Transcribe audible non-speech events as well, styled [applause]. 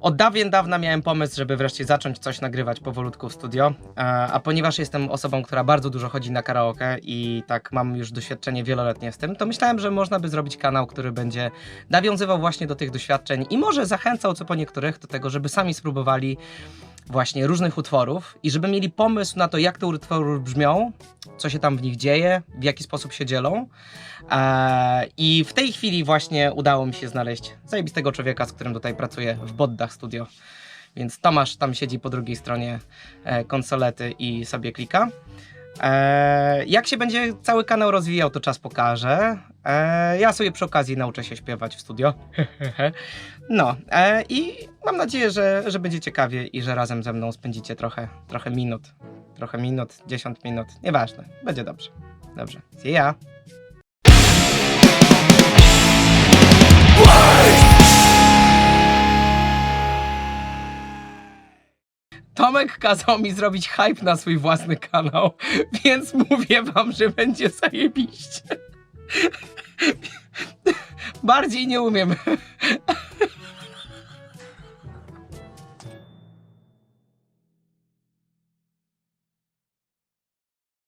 Od dawien dawna miałem pomysł, żeby wreszcie zacząć coś nagrywać powolutku w studio, a, ponieważ jestem osobą, która bardzo dużo chodzi na karaoke i tak mam już doświadczenie wieloletnie z tym, to myślałem, że można by zrobić kanał, który będzie nawiązywał właśnie do tych doświadczeń i może zachęcał co po niektórych do tego, żeby sami spróbowali właśnie różnych utworów i żeby mieli pomysł na to, jak te utwory brzmią, co się tam w nich dzieje, w jaki sposób się dzielą. Eee, I w tej chwili właśnie udało mi się znaleźć zajebistego człowieka, z którym tutaj pracuję w Boddach Studio. Więc Tomasz tam siedzi po drugiej stronie e, konsolety i sobie klika. Eee, jak się będzie cały kanał rozwijał, to czas pokaże. Eee, ja sobie przy okazji nauczę się śpiewać w studio. [laughs] no e, i mam nadzieję, że, że będzie ciekawie i że razem ze mną spędzicie trochę, trochę minut. Trochę minut, 10 minut, nieważne. Będzie dobrze. Dobrze. See ya. Tomek kazał mi zrobić hype na swój własny kanał, [laughs] więc mówię wam, że będzie zajebiście bardziej nie umiem. [laughs]